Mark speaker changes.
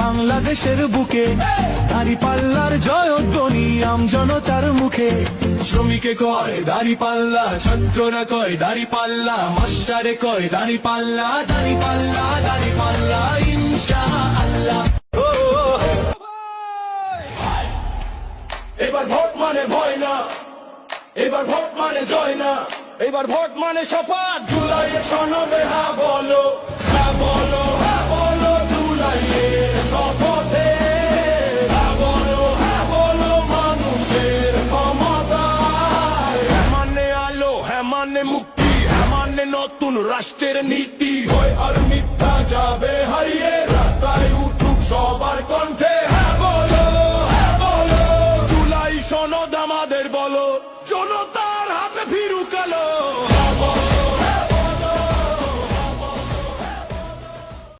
Speaker 1: বাংলাদেশের বুকে। দাড়ি পাল্লার জয়ধ্বনি আম জনতার মুখে। শ্রমিকে কয় দাড়ি পাল্লা ছাত্ররা কয় দাড়ি পাল্লা মাস্টারে কয় দাড়ি পাল্লা দাড়ি পাল্লা দাড়ি পাল্লা ইনশা আল্লাহ
Speaker 2: এবার ভোট মানে ভয় না, এবার ভোট মানে জয় না, এবার ভোট মানে শপথ। জুলাইয়ের সনদে হ্যাঁ বলো মানে মুক্তি হ্যাঁ মানে নতুন রাষ্ট্রের নীতি। হয় আর মিথ্যা যাবে হারিয়ে, রাস্তায় উঠুক সবার কণ্ঠে। হ্যাঁ বলো হ্যাঁ বলো, জুলাই সনদ আমাদের বলো, জনতার হাতে ফিরুক আলো।